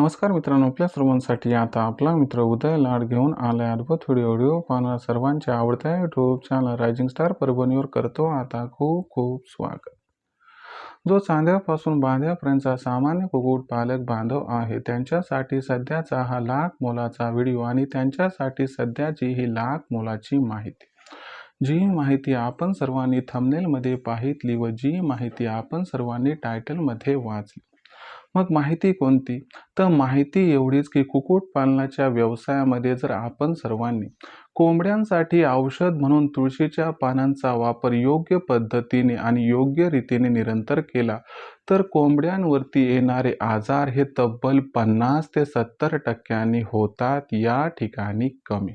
नमस्कार मित्रांनो आपल्या सर्वांसाठी आता आपला मित्र उदय लाड घेऊन आलाय अद्भुत व्हिडिओ व्हिडिओ पाहणार सर्वांच्या आवडत्या युट्यूब चॅनल रायझिंग स्टार परभणीवर करतो आता खूप खूप स्वागत. जो चांद्यापासून बांध्यापर्यंतचा सामान्य कुकुट पालक बांधव आहे त्यांच्यासाठी सध्याचा हा लाख मोलाचा व्हिडिओ आणि त्यांच्यासाठी सध्याची ही लाख मोलाची माहिती. जी माहिती आपण सर्वांनी थंबनेलमध्ये पाहितली व जी माहिती आपण सर्वांनी टायटलमध्ये वाचली. मग माहिती कोणती? तर माहिती एवढीच की कुक्कुटपालनाच्या व्यवसायामध्ये जर आपण सर्वांनी कोंबड्यांसाठी औषध म्हणून तुळशीच्या पानांचा वापर योग्य पद्धतीने आणि योग्य रीतीने निरंतर केला तर कोंबड्यांवरती येणारे आजार हे तब्बल पन्नास ते सत्तर टक्क्यांनी होतात या ठिकाणी कमी.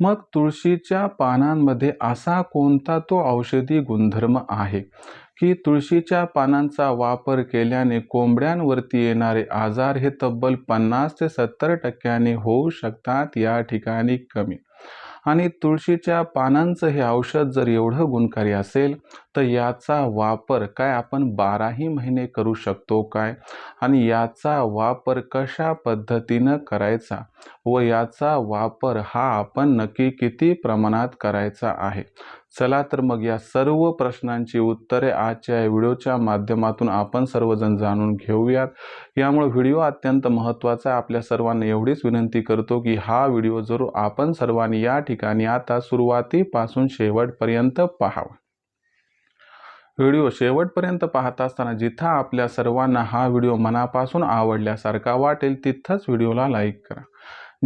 मग तुळशीच्या पानांमध्ये असा कोणता तो औषधी गुणधर्म आहे? की तुळशीच्या पानांचा वापर केल्याने कोंबड्यांवरती येणारे आजार हे तब्बल पन्नास ते सत्तर टक्क्याने होऊ शकतात या ठिकाणी कमी. आणि तुळशीच्या पानांचं हे औषध जर एवढं गुणकारी असेल तर याचा वापर काय आपण बाराही महिने करू शकतो काय? आणि याचा वापर कशा पद्धतीनं करायचा? व याचा वापर हा आपण नक्की किती प्रमाणात करायचा आहे? चला तर मग या सर्व प्रश्नांची उत्तरे आजच्या या व्हिडिओच्या माध्यमातून आपण सर्वजण जाणून घेऊयात. यामुळे व्हिडिओ अत्यंत महत्त्वाचा आपल्या सर्वांना एवढीच विनंती करतो की हा व्हिडिओ जरूर आपण सर्वांनी या ठिकाणी आता सुरुवातीपासून शेवटपर्यंत पाहावा. व्हिडिओ शेवटपर्यंत पाहत असताना जिथं आपल्या सर्वांना हा व्हिडिओ मनापासून आवडल्यासारखा वाटेल तिथंच व्हिडिओला लाईक करा.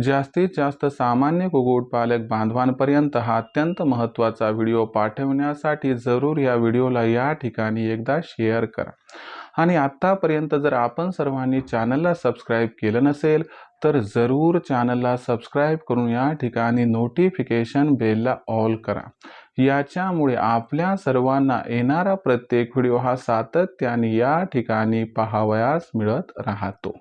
जास्तीत जास्त सामान्य कुक्कुटपालक बांधवांपर्यंत हा अत्यंत महत्त्वाचा व्हिडिओ पाठवण्यासाठी जरूर या व्हिडिओला या ठिकाणी एकदा शेअर करा. आणि आत्तापर्यंत जर आपण सर्वांनी चॅनलला सबस्क्राईब केलं नसेल तर जरूर चॅनलला सबस्क्राईब करून या ठिकाणी नोटिफिकेशन बेलला ऑल करा. याच्यामुळे आपल्या सर्वांना येणारा प्रत्येक व्हिडिओ हा सातत्याने या ठिकाणी पाहावयास मिळत राहतो.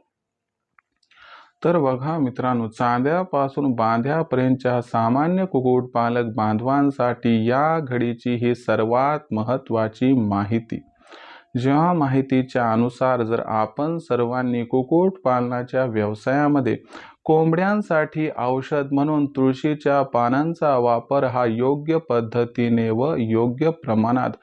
तर बघा मित्रांनो चांद्यापासून बांध्यापर्यंतच्या सामान्य कुक्कुटपालक बांधवांसाठी या घडीची ही सर्वात महत्त्वाची माहिती. ज्या माहितीच्या अनुसार जर आपण सर्वांनी कुक्कुटपालनाच्या व्यवसायामध्ये कोंबड्यांसाठी औषध म्हणून तुळशीच्या पानांचा वापर हा योग्य पद्धतीने व योग्य प्रमाणात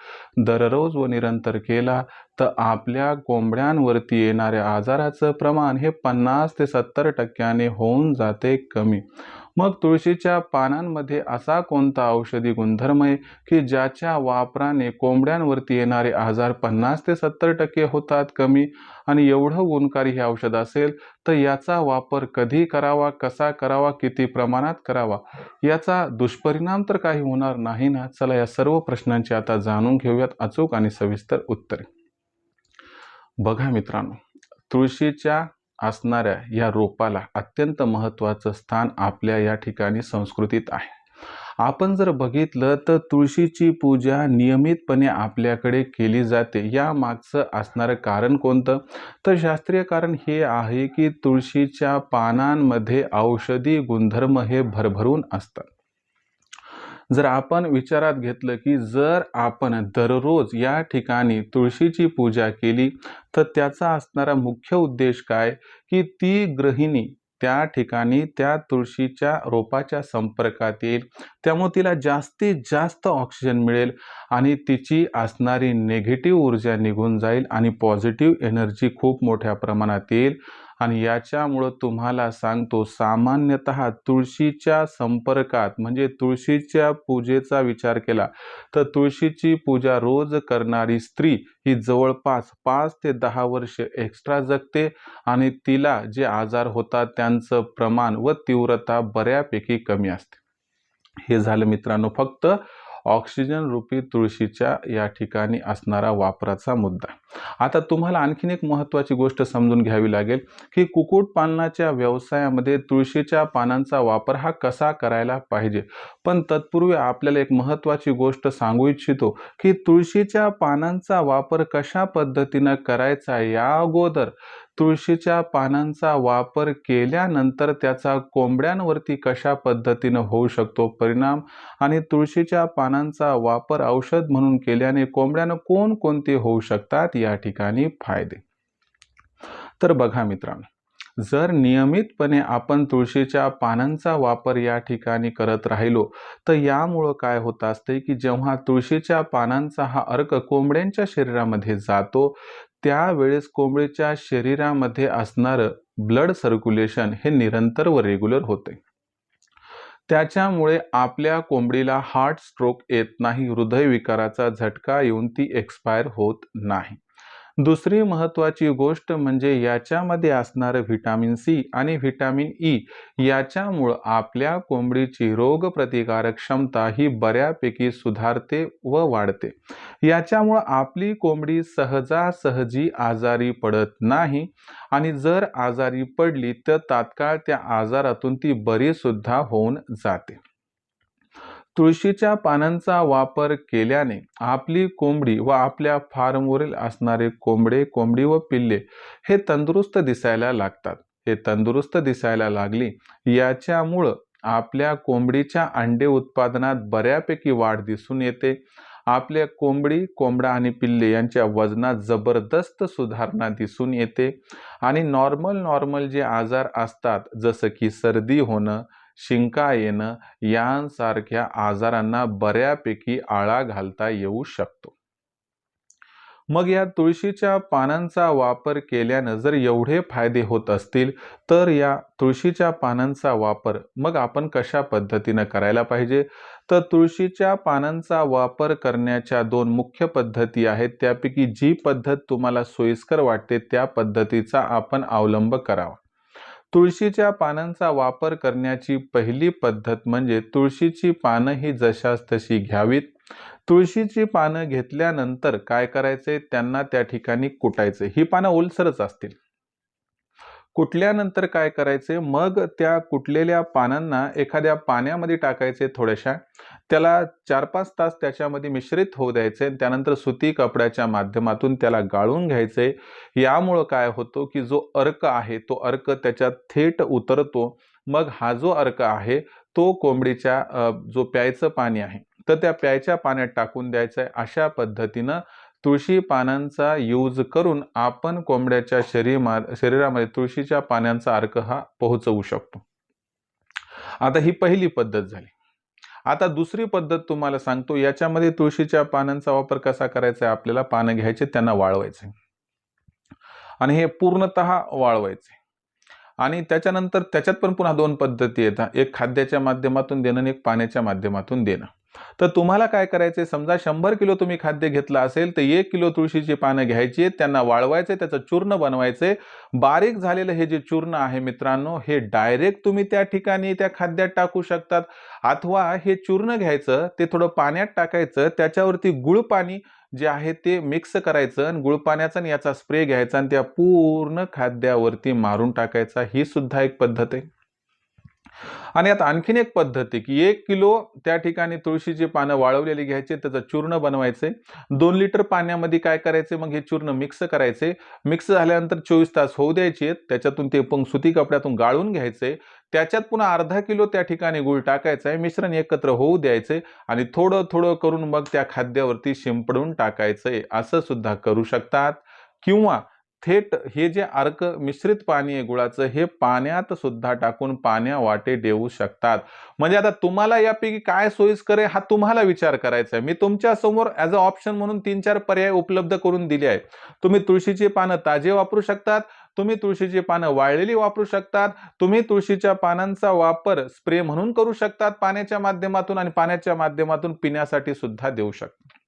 दररोज व निरंतर केला तर आपल्या कोंबड्यांवरती येणाऱ्या आजाराचं प्रमाण हे पन्नास ते सत्तर टक्क्याने होऊन जाते कमी. मग तुळशीच्या पानांमध्ये असा कोणता औषधी गुणधर्म आहे की ज्याच्या वापराने कोंबड्यांवरती येणारे आजार पन्नास ते सत्तर टक्के होतात कमी? आणि एवढं गुणकारी हे औषध असेल तर याचा वापर कधी करावा कसा करावा किती प्रमाणात करावा? याचा दुष्परिणाम तर काही होणार नाही ना? चला या सर्व प्रश्नांची आता जाणून घेऊयात अचूक आणि सविस्तर उत्तरे. बघा मित्रांनो तुळशीच्या असणाऱ्या या रोपाला अत्यंत महत्त्वाचं स्थान आपल्या या ठिकाणी संस्कृतीत आहे. आपण जर बघितलं तर तुळशीची पूजा नियमितपणे आपल्याकडे केली जाते. या मागचं असणारं कारण कोणतं? तर शास्त्रीय कारण हे आहे की तुळशीच्या पानांमध्ये औषधी गुणधर्म हे भरभरून असतात. जर आपण विचारात घेतलं की जर आपण दररोज या ठिकाणी तुळशीची पूजा केली तर त्याचा असणारा मुख्य उद्देश काय? की ती गृहिणी त्या ठिकाणी त्या तुळशीच्या रोपाच्या संपर्कात येईल. त्यामुळे तिला जास्तीत जास्त ऑक्सिजन मिळेल आणि तिची असणारी नेगेटिव्ह ऊर्जा निघून जाईल आणि पॉझिटिव्ह एनर्जी खूप मोठ्या प्रमाणात येईल. आणि याच्यामुळं तुम्हाला सांगतो सामान्यतः तुळशीच्या संपर्कात म्हणजे तुळशीच्या पूजेचा विचार केला तर तुळशीची पूजा रोज करणारी स्त्री ही जवळपास पाच ते दहा वर्ष एक्स्ट्रा जगते आणि तिला जे आजार होतात त्यांचं प्रमाण व तीव्रता बऱ्यापैकी कमी असते. हे झालं मित्रांनो फक्त ऑक्सिजन रूपी तुळशीच्या या ठिकाणी असणारा वापराचा मुद्दा. आता तुम्हाला आणखीन एक महत्त्वाची गोष्ट समजून घ्यावी लागेल की कुक्कुटपालनाच्या व्यवसायामध्ये तुळशीच्या पानांचा वापर हा कसा करायला पाहिजे? पण तत्पूर्वी आपल्याला एक महत्त्वाची गोष्ट सांगू इच्छितो की तुळशीच्या पानांचा वापर कशा पद्धतीनं करायचा या अगोदर तुळशीच्या पानांचा वापर केल्यानंतर त्याचा कोंबड्यांवरती कशा पद्धतीनं होऊ शकतो परिणाम? आणि तुळशीच्या पानांचा वापर औषध म्हणून केल्याने कोंबड्यानं कोणकोणते होऊ शकतात? या ठिकाणी फायदे. तर बघा मित्रांनो जर नियमितपणे आपण तुळशीच्या पानांचा वापर या ठिकाणी करत राहिलो तर यामुळं काय होत असते की जेव्हा तुळशीच्या पानांचा हा अर्क कोंबड्यांच्या शरीरामध्ये जातो त्यावेळेस कोंबडीच्या शरीरामध्ये असणारं ब्लड सर्क्युलेशन हे निरंतर व रेग्युलर होते. त्याच्यामुळे आपल्या कोंबडीला हार्ट स्ट्रोक येत नाही हृदयविकाराचा झटका येऊन ती एक्सपायर होत नाही. दुसरी महत्त्वाची गोष्ट म्हणजे याच्यामध्ये असणारं व्हिटॅमिन सी आणि व्हिटॅमिन ई याच्यामुळं आपल्या कोंबडीची रोगप्रतिकारक क्षमता ही बऱ्यापैकी सुधारते व वाढते. याच्यामुळं आपली कोंबडी सहजासहजी आजारी पडत नाही आणि जर आजारी पडली तर तात्काळ त्या आजारातून ती बरीसुद्धा होऊन जाते. तुळशीच्या पानांचा वापर केल्याने आपली कोंबडी व आपल्या फार्मवरील असणारे कोंबडे कोंबडी व पिल्ले हे तंदुरुस्त दिसायला लागतात. हे तंदुरुस्त दिसायला लागली याच्यामुळं आपल्या कोंबडीच्या अंडे उत्पादनात बऱ्यापैकी वाढ दिसून येते. आपल्या कोंबडी कोंबडा आणि पिल्ले यांच्या वजनात जबरदस्त सुधारणा दिसून येते. आणि नॉर्मल नॉर्मल जे आजार असतात जसं की सर्दी होणं शिंका येणं यांसारख्या आजारांना बऱ्यापैकी आळा घालता येऊ शकतो. मग या तुळशीच्या पानांचा वापर केल्यानं जर एवढे फायदे होत असतील तर या तुळशीच्या पानांचा वापर मग आपण कशा पद्धतीनं करायला पाहिजे? तर तुळशीच्या पानांचा वापर करण्याच्या दोन मुख्य पद्धती आहेत. त्यापैकी जी पद्धत तुम्हाला सोयीस्कर वाटते त्या पद्धतीचा आपण अवलंब करावा. तुळशीच्या पानांचा वापर करण्याची पहिली पद्धत म्हणजे तुळशीची पानं ही जशास तशी घ्यावीत. तुळशीची पानं घेतल्यानंतर काय करायचे? त्यांना त्या ठिकाणी कुटायचे. ही पानं ओलसरच असतील. कुटल्यानंतर काय करायचे? मग त्या कुटलेल्या पानांना एखाद्या पाण्यामध्ये टाकायचे थोड्याशा. त्याला चार पाच तास त्याच्यामध्ये मिश्रित होऊ द्यायचे. त्यानंतर सुती कपड्याच्या माध्यमातून त्याला गाळून घ्यायचे. यामुळं काय होतो की जो अर्क आहे तो अर्क त्याच्यात थेट उतरतो. मग हा जो अर्क आहे तो कोंबडीच्या जो प्यायचं पाणी आहे तर त्या प्यायच्या पाण्यात टाकून द्यायचं आहे. अशा पद्धतीनं तुळशी पानांचा यूज करून आपण कोंबड्याच्या शरीरमा शरीरामध्ये तुळशीच्या पानांचा अर्क हा पोहोचवू शकतो. आता ही पहिली पद्धत झाली. आता दुसरी पद्धत तुम्हाला सांगतो याच्यामध्ये तुळशीच्या पानांचा वापर कसा करायचा आहे आपल्याला पानं घ्यायचे त्यांना वाळवायचे. आणि हे पूर्णतः वाळवायचे. आणि त्याच्यानंतर त्याच्यात पण पुन्हा दोन पद्धती येतात. एक खाद्याच्या माध्यमातून देणं आणि एक पाण्याच्या माध्यमातून देणं. तर तुम्हाला काय करायचे समजा शंभर किलो तुम्ही खाद्य घेतलं असेल तर एक किलो तुळशीची पानं घ्यायची त्यांना वाळवायचे त्याचं चूर्ण बनवायचे बारीक झालेलं हे जे चूर्ण आहे मित्रांनो हे डायरेक्ट तुम्ही त्या ठिकाणी त्या खाद्यात टाकू शकतात. अथवा हे चूर्ण घ्यायचं ते थोडं पाण्यात टाकायचं त्याच्यावरती गुळ पाणी जे आहे ते मिक्स करायचं आणि गुळ पाण्याचा आणि याचा स्प्रे घ्यायचा आणि त्या पूर्ण खाद्यावरती मारून टाकायचा. ही सुद्धा एक पद्धत आहे. आणि आता आणखीन एक पद्धत आहे की एक किलो त्या ठिकाणी तुळशीची पानं वाळवलेली घ्यायचे त्याचं चूर्ण बनवायचे. दोन लिटर पाण्यामध्ये काय करायचे? मग हे चूर्ण मिक्स करायचे. मिक्स झाल्यानंतर चोवीस तास होऊ द्यायचे. त्याच्यातून ते पण सुती कपड्यातून गाळून घ्यायचे. त्याच्यात पुन्हा अर्धा किलो त्या ठिकाणी गुळ टाकायचा आहे. मिश्रण एकत्र होऊ द्यायचे आणि थोडं थोडं करून मग त्या खाद्यावरती शिंपडून टाकायचं. आहे असं सुद्धा करू शकतात. किंवा थेट हे जे अर्क मिश्रित पाणी आहे गुळाचं हे पाण्यात सुद्धा टाकून पाण्या वाटे देऊ शकतात. म्हणजे आता तुम्हाला यापैकी काय सोयीस्कर आहे हा तुम्हाला विचार करायचा आहे. मी तुमच्यासमोर ॲज अ ऑप्शन म्हणून तीन चार पर्याय उपलब्ध करून दिले आहेत. तुम्ही तुळशीची पानं ताजे वापरू शकतात तुम्ही तुळशीची पानं वाळलेली वापरू शकतात तुम्ही तुळशीच्या पानांचा वापर स्प्रे म्हणून करू शकतात पाण्याच्या माध्यमातून आणि पाण्याच्या माध्यमातून पिण्यासाठी सुद्धा देऊ शकता.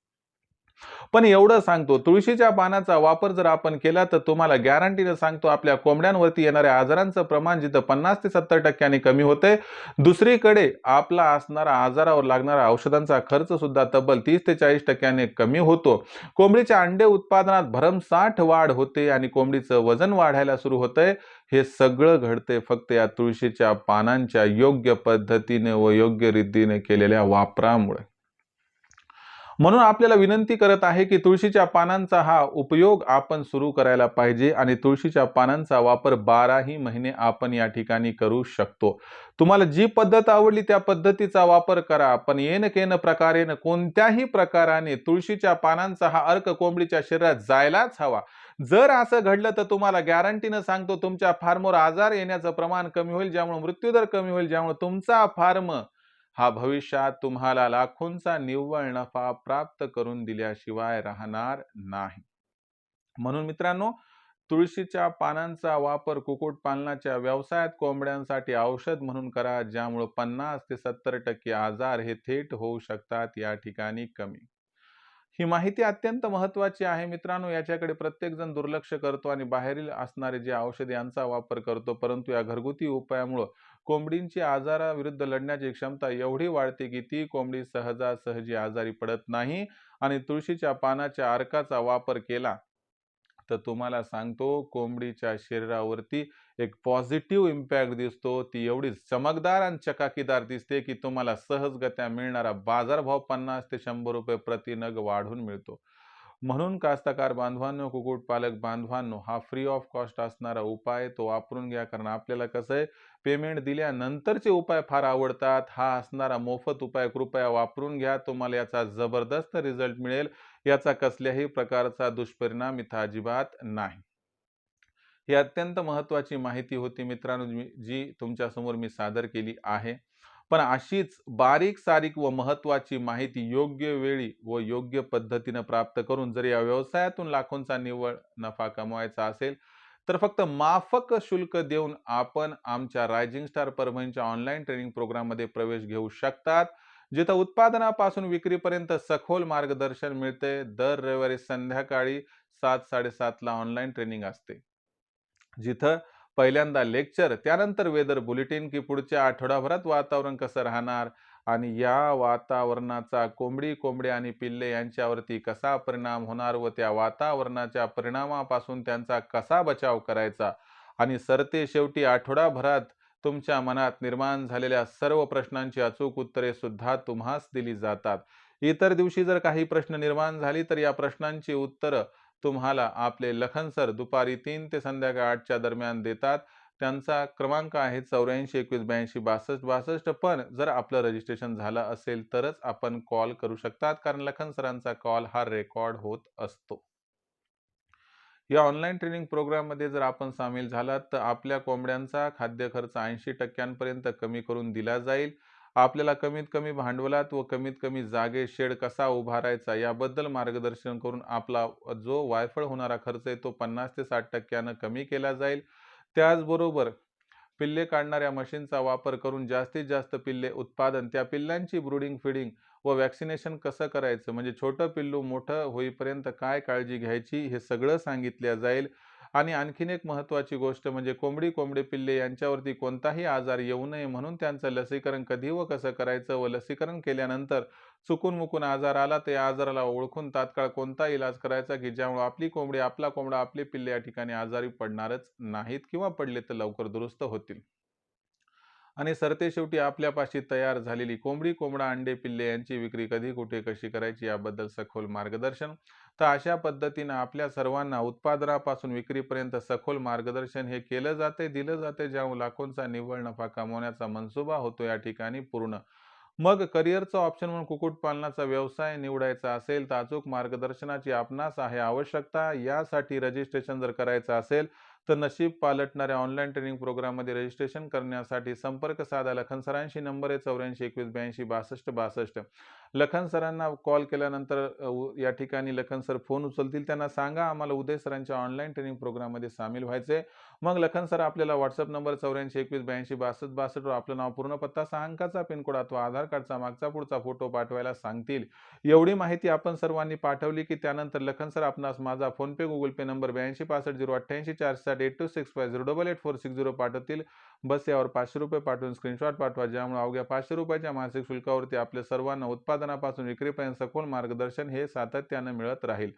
पण एवढं सांगतो तुळशीच्या पानाचा वापर जर आपण केला तर तुम्हाला गॅरंटीनं सांगतो आपल्या कोंबड्यांवरती येणाऱ्या आजारांचं प्रमाण जिथं पन्नास ते सत्तर टक्क्यांनी कमी होते दुसरीकडे आपला असणारा आजारावर लागणारा औषधांचा खर्च सुद्धा तब्बल तीस ते चाळीस टक्क्याने कमी होतो. कोंबडीच्या अंडे उत्पादनात भरमसाठ वाढ होते आणि कोंबडीचं वजन वाढायला सुरू होतंय. हे सगळं घडते फक्त या तुळशीच्या पानांच्या योग्य पद्धतीने व योग्य रीतीने केलेल्या वापरामुळे. म्हणून आपल्याला विनंती करत आहे की तुळशीच्या पानांचा हा उपयोग आपण सुरू करायला पाहिजे आणि तुळशीच्या पानांचा वापर बाराही महिने आपण या ठिकाणी करू शकतो. तुम्हाला जी पद्धत आवडली त्या पद्धतीचा वापर करा. पण येन केन प्रकारेन कोणत्याही प्रकाराने तुळशीच्या पानांचा हा अर्क कोंबडीच्या शरीरात जायलाच हवा. जर असं घडलं तर तुम्हाला गॅरंटीनं सांगतो तुमच्या फार्मवर आजार येण्याचं प्रमाण कमी होईल ज्यामुळे मृत्यूदर कमी होईल ज्यामुळे तुमचा फार्म हा भविष्यात तुम्हाला लाखोंचा निव्वळ नफा प्राप्त करून दिल्याशिवाय राहणार नाही. म्हणून मित्रांनो तुळशीच्या पानांचा वापर कुक्कुटपालनाच्या व्यवसायात कोंबड्यांसाठी औषध म्हणून करा ज्यामुळे पन्नास ते सत्तर टक्के आजार हे थेट होऊ शकतात या ठिकाणी कमी. ही माहिती अत्यंत महत्वाची आहे मित्रांनो याच्याकडे प्रत्येक जण दुर्लक्ष करतो आणि बाहेरील असणारे जे औषध यांचा वापर करतो परंतु या घरगुती उपायामुळं कोंबडींची आजाराविरुद्ध लढण्याची क्षमता एवढी वाढते की ती कोंबडी सहजासहजी आजारी पडत नाही आणि तुळशीच्या पानाच्या अर्काचा वापर केला तर तुम्हाला सांगतो कोंबडीच्या शरीरावरती एक पॉझिटिव्ह इम्पॅक्ट दिसतो. ती एवढी चमकदार आणि चकाकीदार दिसते की तुम्हाला सहजगत्या मिळणारा बाजारभाव पन्नास ते शंभर रुपये प्रति नग वाढून मिळतो. म्हणून कास्तकार बांधवांनो कुक्कुटपालक बांधवांनो हा फ्री ऑफ कॉस्ट असणारा उपाय तो वापरून घ्या. कारण आपल्याला कसं आहे पेमेंट दिल्यानंतरचे उपाय फार आवडतात. हा असणारा मोफत उपाय कृपया वापरून घ्या. तुम्हाला याचा जबरदस्त रिझल्ट मिळेल. याचा कसल्याही प्रकारचा दुष्परिणाम इथं अजिबात नाही. ही अत्यंत महत्त्वाची माहिती होती मित्रांनो जी तुमच्यासमोर मी सादर केली आहे. पण अशीच बारीक सारीक व महत्त्वाची माहिती योग्य वेळी व योग्य पद्धतीनं प्राप्त करून जर या व्यवसायातून लाखोंचा निव्वळ नफा कमवायचा असेल तर फक्त माफक शुल्क देऊन आपण आमच्या रायझिंग स्टार परभणीच्या ऑनलाईन ट्रेनिंग प्रोग्राममध्ये प्रवेश घेऊ शकतात जिथं उत्पादनापासून विक्रीपर्यंत सखोल मार्गदर्शन मिळते. दर रविवारी संध्याकाळी सात साडेसातला ऑनलाईन ट्रेनिंग असते. जिथं पहिल्यांदा लेक्चर त्यानंतर वेदर बुलेटिन की पुढच्या आठवडाभरात वातावरण कसं राहणार आणि या वातावरणाचा कोंबडी कोंबडी आणि पिल्ले यांच्यावरती कसा परिणाम होणार व त्या वातावरणाच्या परिणामापासून त्यांचा कसा बचाव करायचा आणि सरते शेवटी आठवडाभरात तुमच्या मनात निर्माण झालेल्या सर्व प्रश्नांची अचूक उत्तरे सुद्धा तुम्हास दिली जातात. इतर दिवशी जर काही प्रश्न निर्माण झाली तर या प्रश्नांची उत्तरं तुम्हाला आपले लखन सर दुपारी तीन ते संध्याकाळ आठच्या दरम्यान देतात. त्यांचा क्रमांक आहे चौऱ्याऐंशी एकवीस ब्याऐंशी बासष्ट बासष्ट. पण जर आपलं रजिस्ट्रेशन झालं असेल तरच आपण कॉल करू शकतात कारण लखन सरांचा कॉल हा रेकॉर्ड होत असतो. या ऑनलाईन ट्रेनिंग प्रोग्राममध्ये जर आपण सामील झालात तर आपल्या कोंबड्यांचा खाद्य खर्च ऐंशी टक्क्यांपर्यंत कमी करून दिला जाईल. आपल्याला कमीत कमी भांडवलात व कमीत कमी जागे शेड कसा उभारायचा याबद्दल मार्गदर्शन करून आपला जो वायफळ होणारा खर्च आहे तो पन्नास ते साठ टक्क्यानं कमी केला जाईल. त्याचबरोबर पिल्ले काढणाऱ्या मशीनचा वापर करून जास्तीत जास्त पिल्ले उत्पादन त्या पिल्लांची ब्रुडिंग फिडिंग व वॅक्सिनेशन कसं करायचं? म्हणजे छोटं पिल्लू मोठं होईपर्यंत काय काळजी घ्यायची हे सगळं सांगितलं जाईल. आणि आणखीन एक महत्त्वाची गोष्ट म्हणजे कोंबडी कोंबडे पिल्ले यांच्यावरती कोणताही आजार येऊ नये म्हणून त्यांचं लसीकरण कधी व कसं करायचं व लसीकरण केल्यानंतर चुकून मुकून आजार आला ते आजाराला ओळखून तात्काळ कोणता इलाज करायचा की ज्यामुळे आपली कोंबडी आपला कोंबडा आपले पिल्ले या ठिकाणी आजारी पडणारच नाहीत किंवा पडले तर लवकर दुरुस्त होतील. आणि सरते शेवटी आपल्यापाशी तयार झालेली कोंबडी कोंबडा अंडे पिल्ले यांची विक्री कधी कुठे कशी करायची याबद्दल सखोल मार्गदर्शन तर अशा पद्धतीनं आपल्या सर्वांना उत्पादनापासून विक्रीपर्यंत सखोल मार्गदर्शन हे केलं जाते दिलं जाते ज्यामुळे लाखोंचा निव्वळ नफा कमवण्याचा मनसुबा होतो या ठिकाणी पूर्ण. मग करिअरचा ऑप्शन म्हणून कुक्कुटपालनाचा व्यवसाय निवडायचा असेल तर अचूक मार्गदर्शनाची आपणास आहे आवश्यकता. यासाठी रजिस्ट्रेशन जर करायचं असेल तर नशीब पालटणाऱ्या ऑनलाईन ट्रेनिंग प्रोग्राममध्ये रजिस्ट्रेशन करण्यासाठी संपर्क साधा. लखन सरांशी नंबर आहे चौऱ्याऐंशी एकवीस ब्याऐंशी बासष्ट बासष्ट. लखन सरांना कॉल केल्यानंतर या ठिकाणी लखन सर फोन उचलतील. त्यांना सांगा आम्हाला उदय सरांच्या ऑनलाईन ट्रेनिंग प्रोग्राममध्ये सामील व्हायचे मग लखन सर आपल्याला व्हॉट्सअप नंबर चौऱ्याऐंशी एकवीस ब्याऐंशी बासष्ट बासष्टवर आपलं नाव पूर्ण पत्ता सहा अंकाचा पिनकोड अथवा आधार कार्डचा मागचा पुढचा फोटो पाठवायला सांगतील. एवढी माहिती आपण सर्वांनी पाठवली की त्यानंतर लखन सर आपणास माझा फोनपे गुगल पे नंबर ब्याऐंशी पासष्ट झिरो अठ्ठ्याऐंशी चारशे साठ eight two six five zero double eight four six zero पाठवतील. बस यावर पाचशे रुपये पाठवून स्क्रीनशॉट पाठवा ज्यामुळे अवघ्या पाचशे रुपयाच्या मासिक शुल्कावरती आपल्या सर्वांना उत्पादनापासून विक्रीपर्यंत सखोल मार्गदर्शन हे सातत्यानं मिळत राहील.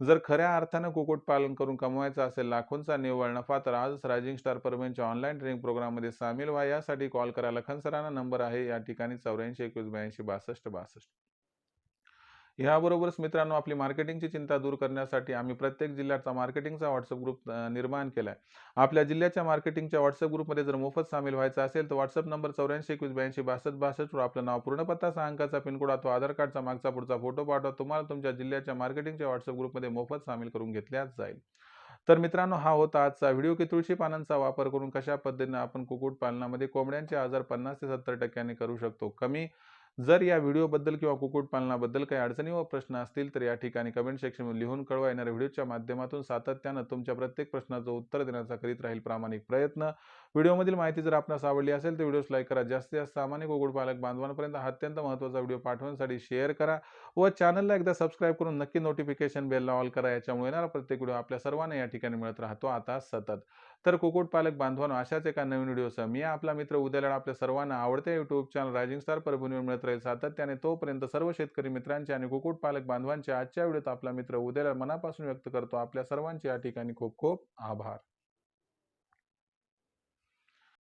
जर खऱ्या अर्थानं कुक्कुटपालन करून कमवायचं असेल लाखोंचा निव्वळ नफा तर आजच रायझिंग स्टार परमेंटच्या ऑनलाईन ट्रेनिंग प्रोग्राममध्ये सामील व्हा. यासाठी कॉल करा लखन सरांना नंबर आहे. या ठिकाणी चौऱ्याऐंशी एकवीस ब्याऐंशी बासष्ट बासष्ट. ह्याबरोबरच मित्रांनो आपली मार्केटिंगची चिंता दूर करण्यासाठी आम्ही प्रत्येक जिल्ह्याचा मार्केटिंगचा व्हॉट्सअप ग्रुप निर्माण केला आहे आपल्या जिल्ह्याच्या मार्केटिंगच्या व्हॉट्सअप ग्रुपमध्ये जर मोफत सामील व्हायचं असेल तर व्हॉट्सअप नंबर चौऱ्याऐंशी एकवीस ब्याऐंशी बासष्ट बासष्टवर आपलं नाव पूर्णपत्ता सहा अंकाचा पिनकोड अथवा आधार कार्डचा मागचा पुढचा फोटो पाठवा. तुम्हाला तुमच्या जिल्ह्याच्या मार्केटिंगच्या व्हॉट्सअप ग्रुपमध्ये मोफत सामील करून घेतल्याच जाईल. तर मित्रांनो हा होता आजचा व्हिडिओ. की तुळशी पानांचा वापर करून कशा पद्धतीने आपण कुक्कुटपालनामध्ये कोंबड्यांचे आजार पन्नास ते सत्तर टक्क्यांनी करू शकतो कमी जर या व्हिडिओबद्दल किंवा कुक्कुटपालनाबद्दल काही अडचणी व प्रश्न असतील तर या ठिकाणी कमेंट सेक्शनमध्ये लिहून कळवा. येणाऱ्या व्हिडिओच्या माध्यमातून सातत्यानं तुमच्या प्रत्येक प्रश्नाचं उत्तर देण्याचा करीत राहील प्रामाणिक प्रयत्न. व्हिडिओमधील माहिती जर आपणास आवडली असेल तर व्हिडिओस लाईक करा. जास्तीत जास्त सामान्य कुक्कुटपालक बांधवांपर्यंत हा अत्यंत महत्त्वाचा व्हिडिओ पाठवण्यासाठी शेअर करा व चॅनलला एकदा सबस्क्राईब करून नक्की नोटिफिकेशन बेलला ऑल करा. याच्यामुळे येणारा प्रत्येक व्हिडिओ आपल्या सर्वांना या ठिकाणी मिळत राहतो. आता सतत. तर कुक्कुटपालक बांधवांनो अशाच एका नवीन व्हिडिओसह मी आपला मित्र उद्याला आपल्या सर्वांना आवडत्या युट्यूब चॅनल रायझिंग स्टार परभणीवर मिळत राहील सातत्याने. तोपर्यंत सर्व शेतकरी मित्रांचे आणि कुक्कुटपालक बांधवांचे आजच्या व्हिडिओत आपला मित्र उद्याला मनापासून व्यक्त करतो. आपल्या सर्वांचे या ठिकाणी खूप खूप आभार.